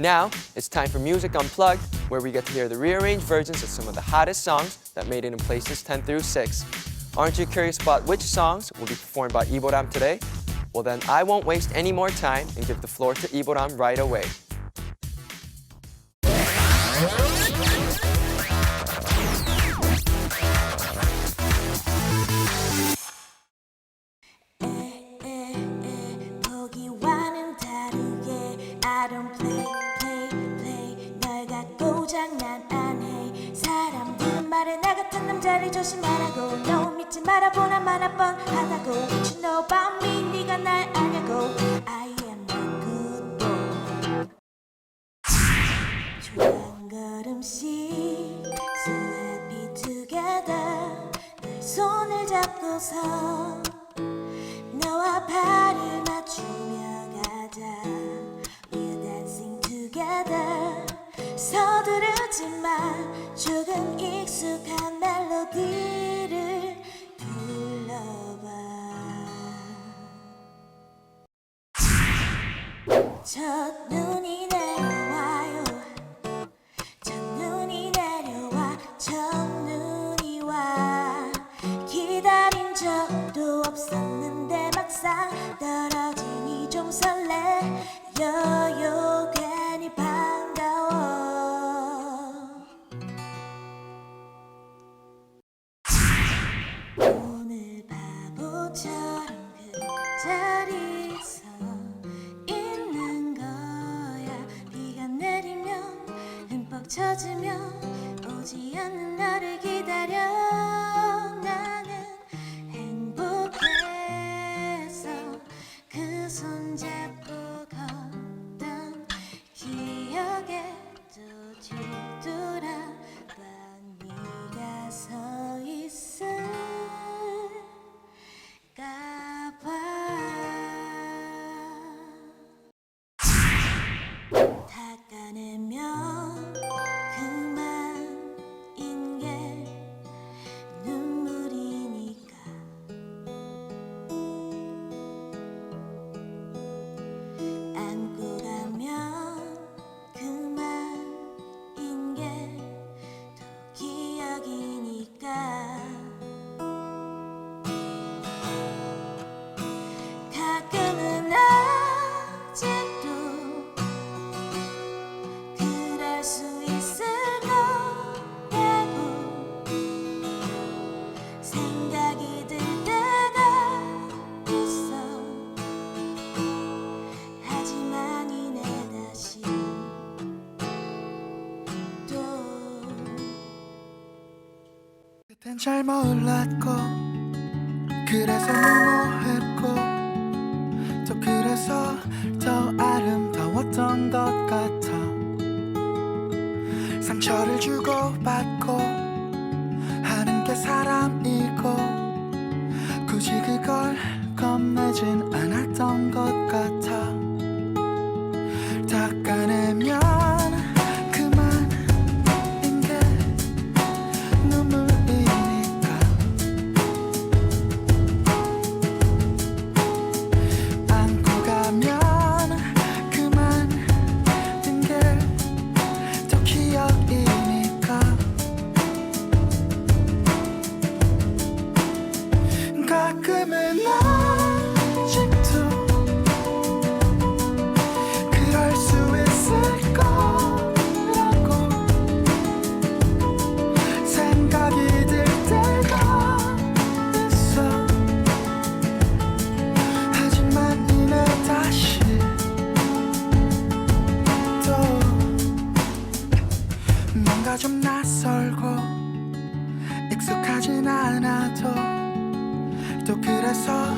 Now, it's time for Music Unplugged, where we get to hear the rearranged versions of some of the hottest songs that made it in places 10 through 6. Aren't you curious about which songs will be performed by Iboram today? Well then, I won't waste any more time and give the floor to Iboram right away. Eh, eh, eh, I don't play. 장난 안 해 사람들은 말해 나 같은 남자를 조심하라고. 너 믿지 마라 보나 마나 뻔하다고. What you know about me? 네가 날 아냐고. I am a good boy. 조한 걸음씩 So happy together 늘 손을 잡고서 너와 발을 맞추 서두르지 마 조금 익숙한 멜로디를 불러봐. 첫눈이 내려와요. 첫눈이 내려와. 첫눈이 와. 기다린 적도 없었 젖으면 오지 않는 너를 기다려 잘 몰랐고 그래서 무모했 상처를 주고받고 하는 게 사람이 익숙하진 않아도 또 그래서